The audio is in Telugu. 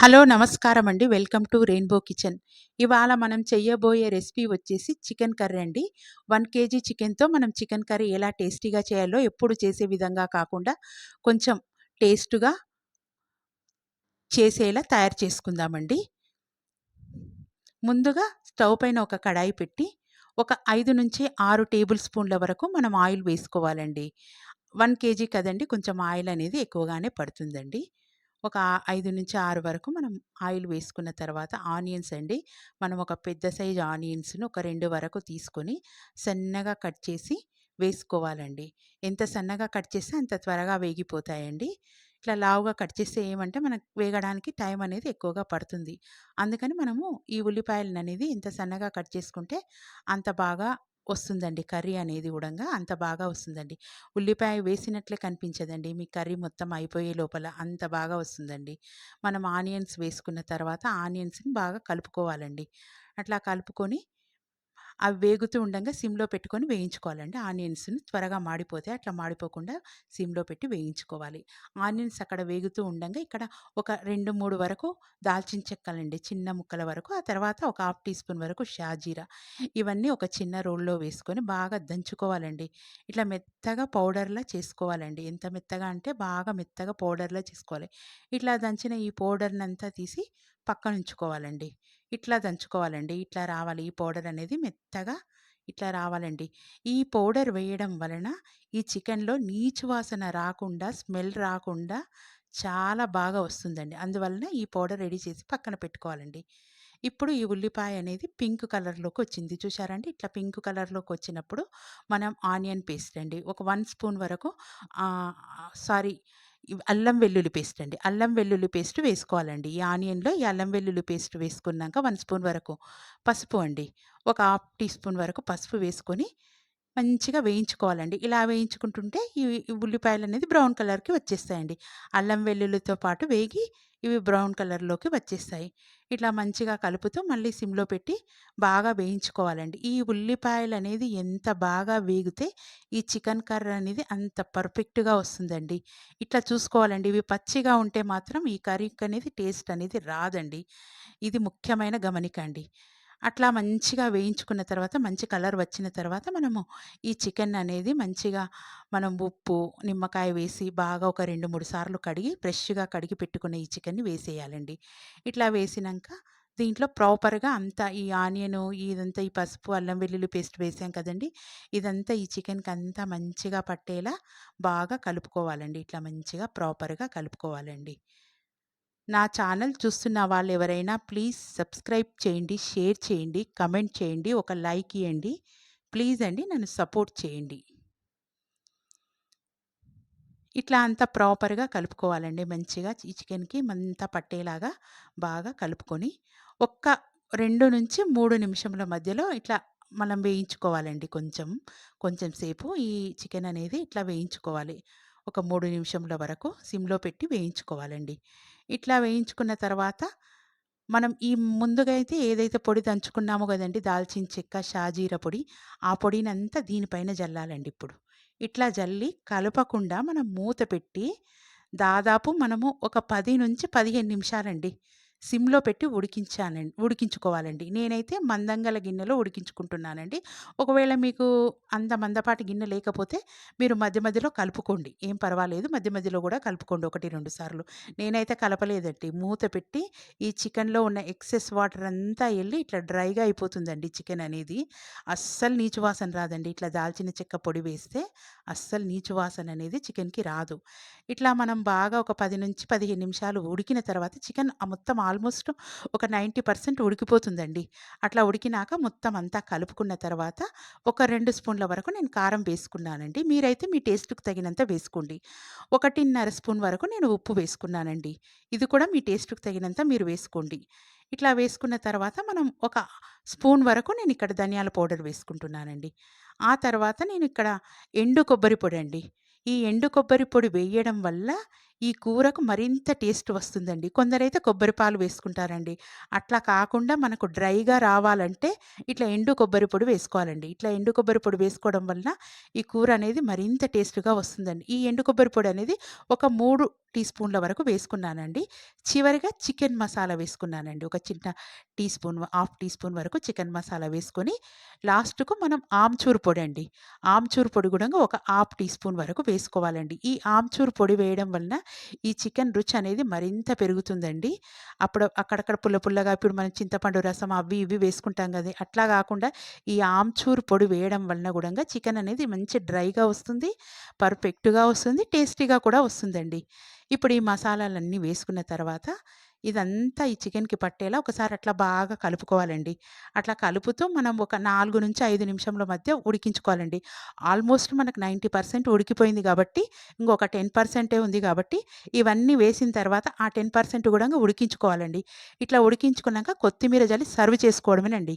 హలో నమస్కారం అండి వెల్కమ్ టు రెయిన్బో కిచెన్. ఇవాళ మనం చేయబోయే రెసిపీ వచ్చేసి చికెన్ కర్రీ అండి. వన్ కేజీ చికెన్తో మనం చికెన్ కర్రీ ఎలా టేస్టీగా చేయాలో ఎప్పుడు చేసే విధంగా కాకుండా కొంచెం టేస్ట్గా చేసేలా తయారు చేసుకుందామండి. ముందుగా స్టవ్ పైన ఒక కడాయి పెట్టి ఒక ఐదు నుంచి ఆరు టేబుల్ స్పూన్ల వరకు మనం ఆయిల్ వేసుకోవాలండి. వన్ కేజీ కదండి కొంచెం ఆయిల్ అనేది ఎక్కువగానే పడుతుందండి. ఒక ఐదు నుంచి ఆరు వరకు మనం ఆయిల్ వేసుకున్న తర్వాత ఆనియన్స్ అండి. మనం ఒక పెద్ద సైజ్ ఆనియన్స్ను ఒక రెండు వరకు తీసుకొని సన్నగా కట్ చేసి వేసుకోవాలండి. ఎంత సన్నగా కట్ చేస్తే అంత త్వరగా వేగిపోతాయండి. ఇట్లా లావుగా కట్ చేస్తే ఏమంటే మనకు వేగడానికి టైం అనేది ఎక్కువగా పడుతుంది. అందుకని మనము ఈ ఉల్లిపాయలను అనేది ఎంత సన్నగా కట్ చేసుకుంటే అంత బాగా వస్తుందండి కర్రీ అనేది కూడా అంత బాగా వస్తుందండి. ఉల్లిపాయ వేసినట్లే కనిపించదండి. మీ కర్రీ మొత్తం అయిపోయే లోపల అంత బాగా వస్తుందండి. మనం ఆనియన్స్ వేసుకున్న తర్వాత ఆనియన్స్ని బాగా కలుపుకోవాలండి. అట్లా కలుపుకొని అవి వేగుతూ ఉండగా సిమ్లో పెట్టుకొని వేయించుకోవాలండి. ఆనియన్స్ని త్వరగా మాడిపోతే అట్లా మాడిపోకుండా సిమ్లో పెట్టి వేయించుకోవాలి. ఆనియన్స్ అక్కడ వేగుతూ ఉండగా ఇక్కడ ఒక రెండు మూడు వరకు దాల్చిన చెక్కలండి చిన్న ముక్కల వరకు. ఆ తర్వాత ఒక హాఫ్ టీ స్పూన్ వరకు షాజీరా. ఇవన్నీ ఒక చిన్న రోల్లో వేసుకొని బాగా దంచుకోవాలండి. ఇట్లా మెత్తగా పౌడర్లా చేసుకోవాలండి. ఎంత మెత్తగా అంటే బాగా మెత్తగా పౌడర్లా చేసుకోవాలి. ఇట్లా దంచిన ఈ పౌడర్నంతా తీసి పక్కన ఉంచుకోవాలండి. ఇట్లా దంచుకోవాలండి. ఇట్లా రావాలి. ఈ పౌడర్ అనేది మెత్తగా ఇట్లా రావాలండి. ఈ పౌడర్ వేయడం వలన ఈ చికెన్లో నీచు వాసన రాకుండా స్మెల్ రాకుండా చాలా బాగా వస్తుందండి. అందువలన ఈ పౌడర్ రెడీ చేసి పక్కన పెట్టుకోవాలండి. ఇప్పుడు ఈ ఉల్లిపాయ అనేది పింక్ కలర్లోకి వచ్చింది. చూసారండి ఇట్లా పింక్ కలర్లోకి వచ్చినప్పుడు మనం ఆనియన్ పేస్ట్ అండి. ఒక వన్ స్పూన్ వరకు సారీ అల్లం వెల్లుల్లి పేస్ట్ అండి. అల్లం వెల్లుల్లి పేస్ట్ వేసుకోవాలండి. ఈ ఆనియన్లో ఈ అల్లం వెల్లుల్లి పేస్ట్ వేసుకున్నాక వన్ స్పూన్ వరకు పసుపు అండి. ఒక హాఫ్ టీ స్పూన్ వరకు పసుపు వేసుకొని మంచిగా వేయించుకోవాలండి. ఇలా వేయించుకుంటుంటే ఈ ఉల్లిపాయలు అనేది బ్రౌన్ కలర్కి వచ్చేస్తాయండి. అల్లం వెల్లుల్లితో పాటు వేగి ఇవి బ్రౌన్ కలర్లోకి వచ్చేస్తాయి. ఇట్లా మంచిగా కలుపుతూ మళ్ళీ సిమ్లో పెట్టి బాగా వేయించుకోవాలండి. ఈ ఉల్లిపాయలు అనేది ఎంత బాగా వేగితే ఈ చికెన్ కర్రీ అనేది అంత పర్ఫెక్ట్గా వస్తుందండి. ఇట్లా చూసుకోవాలండి. ఇవి పచ్చిగా ఉంటే మాత్రం ఈ కర్రీకి అనేది టేస్ట్ అనేది రాదండి. ఇది ముఖ్యమైన గమనిక అండి. అట్లా మంచిగా వేయించుకున్న తర్వాత మంచి కలర్ వచ్చిన తర్వాత మనము ఈ చికెన్ అనేది మంచిగా మనం ఉప్పు నిమ్మకాయ వేసి బాగా ఒక రెండు మూడు సార్లు కడిగి ఫ్రెష్గా కడిగి పెట్టుకున్న ఈ చికెన్ని వేసేయాలండి. ఇట్లా వేసినాక దీంట్లో ప్రాపర్గా అంతా ఈ ఆనియన్ ఇదంతా ఈ పసుపు అల్లం వెల్లుల్లి పేస్ట్ వేసాం కదండి ఇదంతా ఈ చికెన్కి అంతా మంచిగా పట్టేలా బాగా కలుపుకోవాలండి. ఇట్లా మంచిగా ప్రాపర్గా కలుపుకోవాలండి. నా ఛానల్ చూస్తున్న వాళ్ళు ఎవరైనా ప్లీజ్ సబ్స్క్రైబ్ చేయండి షేర్ చేయండి కమెంట్ చేయండి ఒక లైక్ ఇవ్వండి ప్లీజ్ అండి నన్ను సపోర్ట్ చేయండి. ఇట్లా అంతా ప్రాపర్గా కలుపుకోవాలండి మంచిగా. ఈ చికెన్కి అంతా పట్టేలాగా బాగా కలుపుకొని ఒక్క రెండు నుంచి మూడు నిమిషముల మధ్యలో ఇట్లా మనం వేయించుకోవాలండి కొంచెం కొంచెం సేపు ఈ చికెన్ అనేది ఇట్లా వేయించుకోవాలి. ఒక మూడు నిమిషముల వరకు సిమ్లో పెట్టి వేయించుకోవాలండి. ఇట్లా వేయించుకున్న తర్వాత మనం ఈ ముందుగా అయితే ఏదైతే పొడి దంచుకున్నామో కదండి దాల్చిన చెక్క షాజీర పొడి ఆ పొడిని అంతా దీనిపైన జల్లాలండి ఇప్పుడు. ఇట్లా జల్లి కలపకుండా మనం మూత పెట్టి దాదాపు మనము ఒక పది నుంచి పదిహేను నిమిషాలండి సిమ్లో పెట్టి ఉడికించానండి ఉడికించుకోవాలండి. నేనైతే మందంగల గిన్నెలో ఉడికించుకుంటున్నానండి. ఒకవేళ మీకు అంత మందపాటి గిన్నె లేకపోతే మీరు మధ్య మధ్యలో కలుపుకోండి. ఏం పర్వాలేదు. మధ్య మధ్యలో కూడా కలుపుకోండి ఒకటి రెండు సార్లు. నేనైతే కలపలేదండి. మూత పెట్టి ఈ చికెన్లో ఉన్న ఎక్సెస్ వాటర్ అంతా వెళ్ళి ఇట్లా డ్రైగా అయిపోతుందండి చికెన్ అనేది. అస్సలు నీచు వాసన రాదండి. ఇట్లా దాల్చిన చెక్క పొడి వేస్తే అస్సలు నీచు వాసన అనేది చికెన్కి రాదు. ఇట్లా మనం బాగా ఒక పది నుంచి పదిహేను నిమిషాలు ఉడికిన తర్వాత చికెన్ మొత్తం ఆల్మోస్ట్ ఒక నైంటీ పర్సెంట్ ఉడికిపోతుందండి. అట్లా ఉడికినాక మొత్తం అంతా కలుపుకున్న తర్వాత ఒక రెండు స్పూన్ల వరకు నేను కారం వేసుకున్నానండి. మీరైతే మీ టేస్ట్కి తగినంత వేసుకోండి. ఒకటిన్నర స్పూన్ వరకు నేను ఉప్పు వేసుకున్నానండి. ఇది కూడా మీ టేస్ట్కి తగినంత మీరు వేసుకోండి. ఇట్లా వేసుకున్న తర్వాత మనం ఒక స్పూన్ వరకు నేను ఇక్కడ ధనియాల పౌడర్ వేసుకుంటున్నానండి. ఆ తర్వాత నేను ఇక్కడ ఎండు కొబ్బరి పొడి అండి ఈ ఎండు కొబ్బరి పొడి వేయడం వల్ల ఈ కూరకు మరింత టేస్ట్ వస్తుందండి. కొందరైతే కొబ్బరి పాలు వేసుకుంటారండి. అట్లా కాకుండా మనకు డ్రైగా రావాలంటే ఇట్లా ఎండు కొబ్బరి పొడి వేసుకోవాలండి. ఇట్లా ఎండు కొబ్బరి పొడి వేసుకోవడం వలన ఈ కూర అనేది మరింత టేస్ట్‌గా వస్తుందండి. ఈ ఎండు కొబ్బరి పొడి అనేది ఒక మూడు టీ స్పూన్ల వరకు వేసుకున్నానండి. చివరిగా చికెన్ మసాలా వేసుకున్నానండి. ఒక చిన్న teaspoon, half teaspoon వరకు చికెన్ మసాలా వేసుకొని లాస్ట్‌కు మనం ఆమ్చూర్ పొడి అండి ఆమ్చూర్ పొడి కూడా ఒక హాఫ్ టీ స్పూన్ వరకు వేసుకోవాలండి. ఈ ఆమ్చూర్ పొడి వేయడం వలన ఈ చికెన్ రుచి అనేది మరింత పెరుగుతుందండి. అప్పుడు అక్కడక్కడ పుల్ల పుల్లగా ఇప్పుడు మనం చింతపండు రసం అవి ఇవి వేసుకుంటాం కదా అట్లా కాకుండా ఈ ఆమ్చూర్ పొడి వేయడం వలన కూడా చికెన్ అనేది మంచి డ్రైగా వస్తుంది. పర్ఫెక్ట్‌గా వస్తుంది. టేస్టీగా కూడా వస్తుందండి. ఇప్పుడు ఈ మసాలాలన్నీ వేసుకున్న తర్వాత ఇదంతా ఈ చికెన్‌కి పట్టేలా ఒకసారి అట్లా బాగా కలుపుకోవాలండి. అట్లా కలుపుతూ మనం ఒక 4-5 నిమిషంల మధ్య ఉడికించుకోవాలండి. ఆల్మోస్ట్ మనకు 90% ఉడికిపోయింది కాబట్టి ఇంకొక 10% ఉంది కాబట్టి ఇవన్నీ వేసిన తర్వాత ఆ టెన్ పర్సెంట్ కూడా ఉడికించుకోవాలండి. ఇట్లా ఉడికించుకున్నాక కొత్తిమీర జల్లి సర్వ్ చేసుకోవడమేనండి.